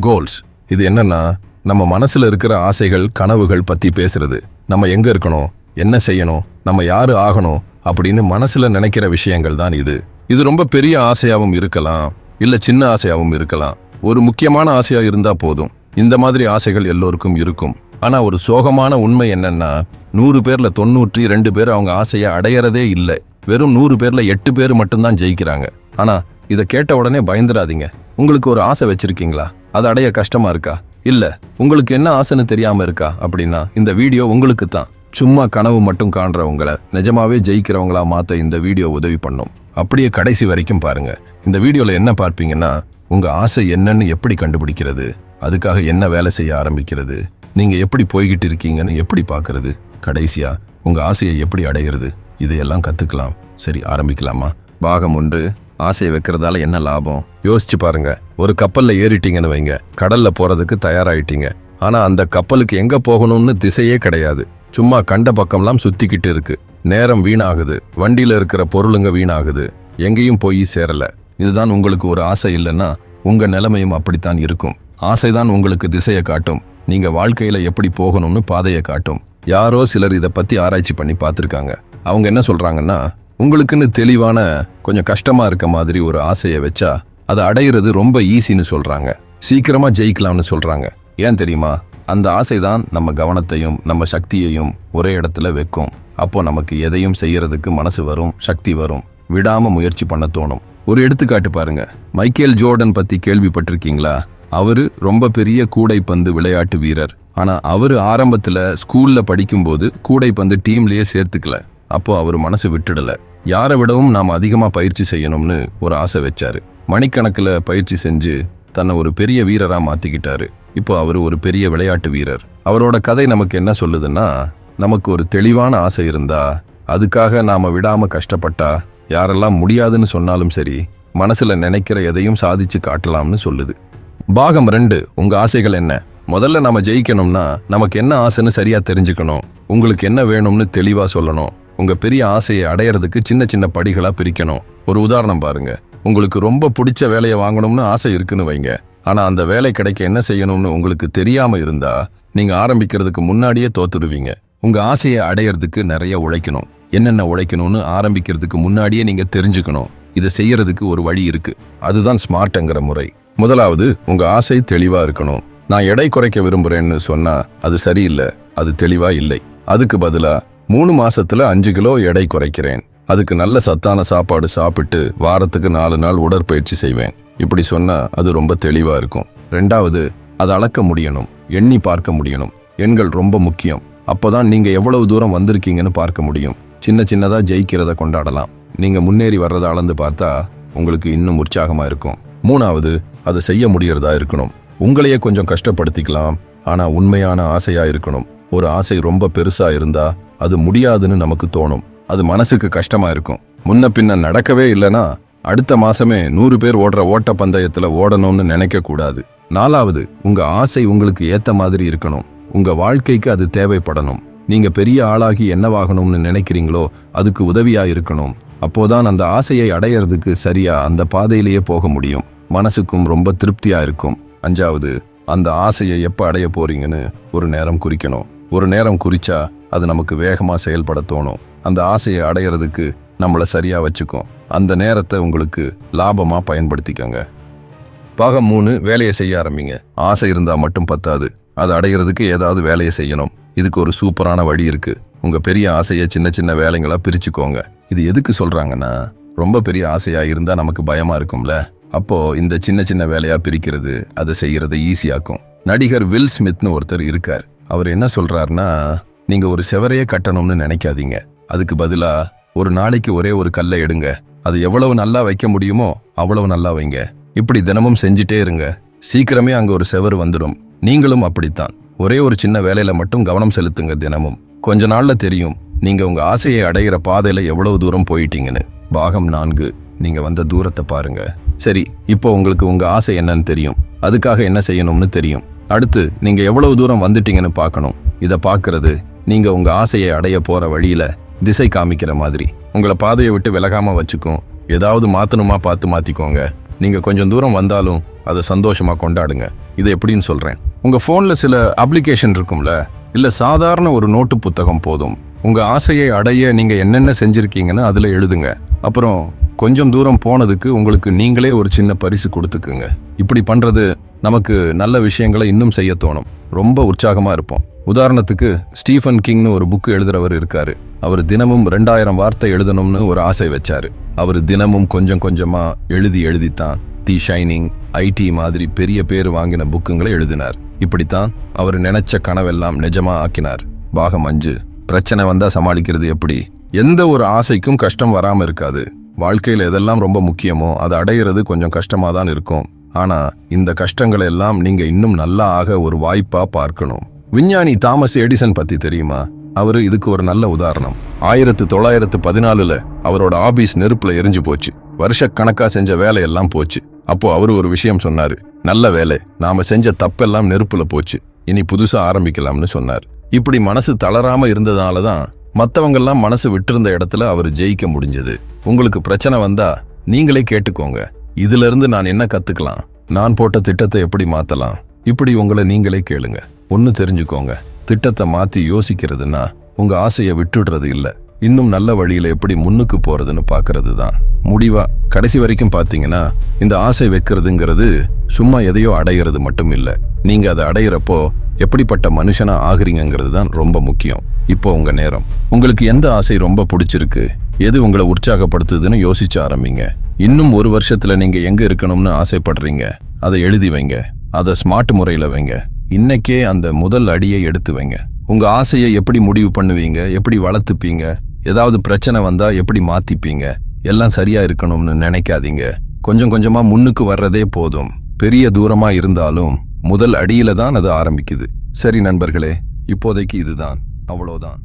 Goals இது என்னன்னா நம்ம மனசுல இருக்கிற ஆசைகள் கனவுகள் பத்தி பேசுறது. நம்ம எங்க இருக்கணும்? என்ன செய்யணும்? நம்ம யாரு ஆகணும்? அப்படின்னு மனசுல நினைக்கிற விஷயங்கள் தான் இது. இது ரொம்ப பெரிய ஆசையாவும் இருக்கலாம். இல்ல சின்ன ஆசையாவும் இருக்கலாம். ஒரு முக்கியமான ஆசையா இருந்தா போதும். இந்த மாதிரி ஆசைகள் எல்லோருக்கும் இருக்கும். ஆனா ஒரு சோகமான உண்மை என்னன்னா நூறு பேர்ல தொண்ணூற்றி ரெண்டு பேர் அவங்க ஆசையை அடையறதே இல்லை. வெறும் நூறு பேர்ல எட்டு பேர் மட்டும்தான் ஜெயிக்கிறாங்க. ஆனா இதை கேட்ட உடனே பயந்துடாதீங்க. உங்களுக்கு ஒரு ஆசை வச்சிருக்கீங்களா? அது அடைய கஷ்டமா இருக்கா? இல்ல உங்களுக்கு என்ன ஆசைன்னு தெரியாம இருக்கா? அப்படின்னா இந்த வீடியோ உங்களுக்கு தான் சும்மா கனவு மட்டும் காண்றவங்களை நிஜமாவே ஜெயிக்கிறவங்களா மாத்த இந்த வீடியோ உதவி பண்ணும். அப்படியே கடைசி வரைக்கும் பாருங்க. இந்த வீடியோல என்ன பார்ப்பீங்கன்னா உங்க ஆசை என்னன்னு எப்படி கண்டுபிடிக்கிறது? அதுக்காக என்ன வேலை செய்ய ஆரம்பிக்கிறது? நீங்க எப்படி போய்கிட்டு இருக்கீங்கன்னு எப்படி பாக்குறது கடைசியா உங்க ஆசையை எப்படி அடையிறது இதையெல்லாம் கத்துக்கலாம். சரி ஆரம்பிக்கலாமா? பாகம் ஒன்று ஆசையை வைக்கிறதால என்ன லாபம்? யோசிச்சு பாருங்க. ஒரு கப்பல்ல ஏறிட்டீங்கன்னு வைங்க. கடல்ல போறதுக்கு தயாராயிட்டீங்க. ஆனா அந்த கப்பலுக்கு எங்க போகணும்னு திசையே கிடையாது. சும்மா கண்ட பக்கம்லாம் சுத்திக்கிட்டு இருக்கு. நேரம் வீணாகுது. வண்டியில இருக்கிற பொருளுங்க வீணாகுது. எங்கேயும் போய் சேரல. இதுதான் உங்களுக்கு ஒரு ஆசை இல்லைன்னா உங்க நிலைமையும் அப்படித்தான் இருக்கும். ஆசைதான் உங்களுக்கு திசையை காட்டும். நீங்க வாழ்க்கையில எப்படி போகணும்னு பாதையை காட்டும். யாரோ சிலர் இதை பத்தி ஆராய்ச்சி பண்ணி பார்த்துருக்காங்க. அவங்க என்ன சொல்றாங்கன்னா உங்களுக்குன்னு தெளிவான கொஞ்சம் கஷ்டமா இருக்க மாதிரி ஒரு ஆசையை வச்சா அதை அடையிறது ரொம்ப ஈஸின்னு சொல்றாங்க. சீக்கிரமா ஜெயிக்கலாம்னு சொல்றாங்க. ஏன் தெரியுமா? அந்த ஆசைதான் நம்ம கவனத்தையும் நம்ம சக்தியையும் ஒரே இடத்துல வைக்கும். அப்போ நமக்கு எதையும் செய்யறதுக்கு மனசு வரும் சக்தி வரும். விடாம முயற்சி பண்ண தோணும். ஒரு எடுத்துக்காட்டு பாருங்க. மைக்கேல் ஜோர்டன் பத்தி கேள்விப்பட்டிருக்கீங்களா? அவரு ரொம்ப பெரிய கூடைப்பந்து விளையாட்டு வீரர். ஆனா அவரு ஆரம்பத்துல ஸ்கூல்ல படிக்கும்போது கூடைப்பந்து டீம்லயே சேர்த்துக்கல. அப்போ அவர் மனசு விட்டுடல. யாரை விடவும் நாம் அதிகமாக பயிற்சி செய்யணும்னு ஒரு ஆசை வச்சார். மணிக்கணக்கில் பயிற்சி செஞ்சு தன்னை ஒரு பெரிய வீரராக மாற்றிக்கிட்டாரு இப்போ அவர் ஒரு பெரிய விளையாட்டு வீரர். அவரோட கதை நமக்கு என்ன சொல்லுதுன்னா நமக்கு ஒரு தெளிவான ஆசை இருந்தா அதுக்காக நாம் விடாமல் கஷ்டப்பட்டா யாரெல்லாம் முடியாதுன்னு சொன்னாலும் சரி மனசில் நினைக்கிற எதையும் சாதிச்சு காட்டலாம்னு சொல்லுது. பாகம் ரெண்டு உங்கள் ஆசைகள் என்ன? முதல்ல நம்ம ஜெயிக்கணும்னா நமக்கு என்ன ஆசைன்னு சரியாக தெரிஞ்சுக்கணும். உங்களுக்கு என்ன வேணும்னு தெளிவாக சொல்லணும். உங்க பெரிய ஆசையை அடையறதுக்கு சின்ன சின்ன படிகளா பிரிக்கணும். ஒரு உதாரணம் பாருங்க. உங்களுக்கு ரொம்ப பிடிச்ச வேலையை வாங்கணும்னு ஆசை இருக்குன்னு வைங்க. ஆனா அந்த வேலை கிடைக்க என்ன செய்யணும்னு உங்களுக்கு தெரியாம இருந்தா நீங்க ஆரம்பிக்கிறதுக்கு முன்னாடியே தோத்துடுவீங்க. உங்க ஆசையை அடையறதுக்கு நிறைய உழைக்கணும். என்னென்ன உழைக்கணும்னு ஆரம்பிக்கிறதுக்கு முன்னாடியே நீங்க தெரிஞ்சுக்கணும். இதை செய்யறதுக்கு ஒரு வழி இருக்கு. அதுதான் ஸ்மார்ட்ங்கிற முறை. முதலாவது உங்க ஆசை தெளிவா இருக்கணும். நான் எடை குறைக்க விரும்புறேன்னு சொன்னா அது சரியில்லை. அது தெளிவா இல்லை. அதுக்கு பதிலா மூணு மாசத்துல அஞ்சு கிலோ எடை குறைக்கிறேன். அதுக்கு நல்ல சத்தான சாப்பாடு சாப்பிட்டு வாரத்துக்கு நாலு நாள் உடற்பயிற்சி செய்வேன். இப்படி சொன்னா அது ரொம்ப தெளிவா இருக்கும். ரெண்டாவது அதை அளக்க முடியணும். எண்ணி பார்க்க முடியணும். எண்கள் ரொம்ப முக்கியம். அப்போதான் நீங்க எவ்வளவு தூரம் வந்திருக்கீங்கன்னு பார்க்க முடியும். சின்ன சின்னதா ஜெயிக்கிறத கொண்டாடலாம். நீங்க முன்னேறி வர்றதை அளந்து பார்த்தா உங்களுக்கு இன்னும் உற்சாகமா இருக்கும். மூணாவது அதை செய்ய முடியறதா இருக்கணும். உங்களையே கொஞ்சம் கஷ்டப்படுத்திக்கலாம். ஆனா உண்மையான ஆசையா இருக்கணும். ஒரு ஆசை ரொம்ப பெருசா இருந்தா அது முடியாதுன்னு நமக்கு தோணும். அது மனசுக்கு கஷ்டமா இருக்கும். முன்ன பின்ன நடக்கவே இல்லைன்னா அடுத்த மாசமே நூறு பேர் ஓடுற ஓட்ட பந்தயத்துல ஓடணும்னு நினைக்க கூடாது. நாலாவது உங்க ஆசை உங்களுக்கு ஏத்த மாதிரி இருக்கணும். உங்க வாழ்க்கைக்கு அது தேவைப்படணும். நீங்க பெரிய ஆளாகி என்னவாகணும்னு நினைக்கிறீங்களோ அதுக்கு உதவியா இருக்கணும். அப்போதான் அந்த ஆசையை அடையறதுக்கு சரியா அந்த பாதையிலேயே போக முடியும். மனசுக்கும் ரொம்ப திருப்தியா இருக்கும். அஞ்சாவது அந்த ஆசையை எப்ப அடைய போறீங்கன்னு ஒரு நேரம் குறிக்கணும். ஒரு நேரம் குறிச்சா அது நமக்கு வேகமாக செயல்பட தோணும். அந்த ஆசையை அடையிறதுக்கு நம்மளை சரியாக வச்சுக்கும். அந்த நேரத்தை உங்களுக்கு லாபமாக பயன்படுத்திக்கோங்க. பாகம் மூணு வேலையை செய்ய ஆரம்பிங்க. ஆசை இருந்தால் மட்டும் பத்தாது. அதை அடையிறதுக்கு ஏதாவது வேலையை செய்யணும். இதுக்கு ஒரு சூப்பரான வழி இருக்குது உங்கள் பெரிய ஆசையை சின்ன சின்ன வேலைங்களாக பிரிச்சுக்கோங்க. இது எதுக்கு சொல்கிறாங்கன்னா ரொம்ப பெரிய ஆசையாக இருந்தால் நமக்கு பயமாக இருக்கும்ல. அப்போது இந்த சின்ன சின்ன வேலையாக பிரிக்கிறது அதை செய்கிறத ஈஸியாக்கும் நடிகர் வில் ஸ்மித்னு ஒருத்தர் இருக்கார். அவர் என்ன சொல்கிறாருன்னா நீங்க ஒரு செவரையே கட்டணும்னு நினைக்காதீங்க. அதுக்கு பதிலா ஒரு நாளைக்கு ஒரே ஒரு கல்லை எடுங்க. அது எவ்வளவு நல்லா வைக்க முடியுமோ அவ்வளவு நல்லா வைங்க. இப்படி தினமும் செஞ்சிட்டே இருங்க. சீக்கிரமே அங்க ஒரு செவரு வந்துடும். நீங்களும் அப்படித்தான். ஒரே ஒரு சின்ன வேலையில மட்டும் கவனம் செலுத்துங்க தினமும். கொஞ்ச நாள்ல தெரியும் நீங்க உங்க ஆசையை அடையிற பாதையில எவ்வளவு தூரம் போயிட்டீங்கன்னு. பாகம் நான்கு நீங்க வந்த தூரத்தை பாருங்க. சரி இப்போ உங்களுக்கு உங்க ஆசை என்னன்னு தெரியும். அதுக்காக என்ன செய்யணும்னு தெரியும். அடுத்து நீங்க எவ்வளவு தூரம் வந்துட்டீங்கன்னு பார்க்கணும். இதை பார்க்கறது நீங்கள் உங்கள் ஆசையை அடைய போகிற வழியில் திசை காமிக்கிற மாதிரி. உங்களை பாதையை விட்டு விலகாமல் வச்சுக்கும். ஏதாவது மாற்றணுமா பார்த்து மாற்றிக்கோங்க நீங்கள் கொஞ்சம் தூரம் வந்தாலும் அதை சந்தோஷமாக கொண்டாடுங்க. இது எப்படின்னு சொல்கிறேன் உங்கள் ஃபோனில் சில அப்ளிகேஷன் இருக்கும்ல? இல்லை சாதாரண ஒரு நோட்டு புத்தகம் போதும். உங்கள் ஆசையை அடைய நீங்கள் என்னென்ன செஞ்சுருக்கீங்கன்னு அதில் எழுதுங்க. அப்புறம் கொஞ்சம் தூரம் போனதுக்கு உங்களுக்கு நீங்களே ஒரு சின்ன பரிசு கொடுத்துக்குங்க. இப்படி பண்ணுறது நமக்கு நல்ல விஷயங்களை இன்னும் செய்ய தோணும். ரொம்ப உற்சாகமாக இருப்போம். உதாரணத்துக்கு ஸ்டீஃபன் கிங்னு ஒரு புக்கு எழுதுறவர் இருக்காரு. அவர் தினமும் ரெண்டாயிரம் வார்த்தை எழுதணும்னு ஒரு ஆசை வச்சாரு. அவர் தினமும் கொஞ்சம் கொஞ்சமா எழுதி எழுதித்தான் தி ஷைனிங் ஐடி மாதிரி பெரிய பேர் வாங்கின புக்குங்களை எழுதினார். இப்படித்தான் அவர் நினைச்ச கனவெல்லாம் நிஜமா ஆக்கினார். பாகம் அஞ்சு பிரச்சனை வந்தா சமாளிக்கிறது எப்படி? எந்த ஒரு ஆசைக்கும் கஷ்டம் வராம இருக்காது. வாழ்க்கையில எதெல்லாம் ரொம்ப முக்கியமோ அதை அடையிறது கொஞ்சம் கஷ்டமா தான் இருக்கும். ஆனா இந்த கஷ்டங்களை எல்லாம் நீங்க இன்னும் நல்லா ஆக ஒரு வாய்ப்பா பார்க்கணும். விஞ்ஞானி தாமஸ் எடிசன் பத்தி தெரியுமா? அவர் இதுக்கு ஒரு நல்ல உதாரணம். ஆயிரத்து தொள்ளாயிரத்து பதினாலுல அவரோட ஆபீஸ் நெருப்புல எரிஞ்சு போச்சு. வருஷ கணக்கா செஞ்ச வேலையெல்லாம் போச்சு. அப்போ அவர் ஒரு விஷயம் சொன்னாரு. நல்ல வேலை நாம செஞ்ச தப்பெல்லாம் நெருப்புல போச்சு. இனி புதுசா ஆரம்பிக்கலாம்னு சொன்னார். இப்படி மனசு தளராம இருந்ததால தான் மத்தவங்கெல்லாம் மனசு விட்டிருந்த இடத்துல அவர் ஜெயிக்க முடிஞ்சது. உங்களுக்கு பிரச்சனை வந்தா நீங்களே கேட்டுக்கோங்க. இதுல இருந்து நான் என்ன கத்துக்கலாம்? நான் போட்ட திட்டத்தை எப்படி மாத்தலாம்? இப்படி உங்களை நீங்களே கேளுங்க. ஒன்று தெரிஞ்சுக்கோங்க. திட்டத்தை மாற்றி யோசிக்கிறதுனா உங்கள் ஆசையை விட்டுடுறது இல்லை. இன்னும் நல்ல வழியில் எப்படி முன்னுக்கு போகிறதுன்னு பார்க்கறது தான். முடிவாக கடைசி வரைக்கும் பார்த்தீங்கன்னா இந்த ஆசை வைக்கிறதுங்கிறது சும்மா எதையோ அடையிறது மட்டும் இல்லை. நீங்கள் அதை அடையிறப்போ எப்படிப்பட்ட மனுஷனாக ஆகுறீங்கிறது தான் ரொம்ப முக்கியம். இப்போ உங்கள் நேரம். உங்களுக்கு எந்த ஆசை ரொம்ப பிடிச்சிருக்கு? எது உங்களை உற்சாகப்படுத்துதுன்னு யோசிச்சு ஆரம்பிங்க. இன்னும் ஒரு வருஷத்தில் நீங்கள் எங்கே இருக்கணும்னு ஆசைப்படுறீங்க? அதை எழுதி வைங்க. அதை ஸ்மார்ட் முறையில் வைங்க. இன்னைக்கே அந்த முதல் அடியை எடுத்து வைங்க. உங்க ஆசையை எப்படி முடிவு பண்ணுவீங்க? எப்படி வளர்த்துப்பீங்க? ஏதாவது பிரச்சனை வந்தா எப்படி மாத்திப்பீங்க? எல்லாம் சரியா இருக்கணும்னு நினைக்காதீங்க. கொஞ்சம் கொஞ்சமா முன்னுக்கு வர்றதே போதும். பெரிய தூரமா இருந்தாலும் முதல் அடியில தான் அது ஆரம்பிக்குது. சரி நண்பர்களே இப்போதைக்கு இதுதான். அவ்வளோதான்.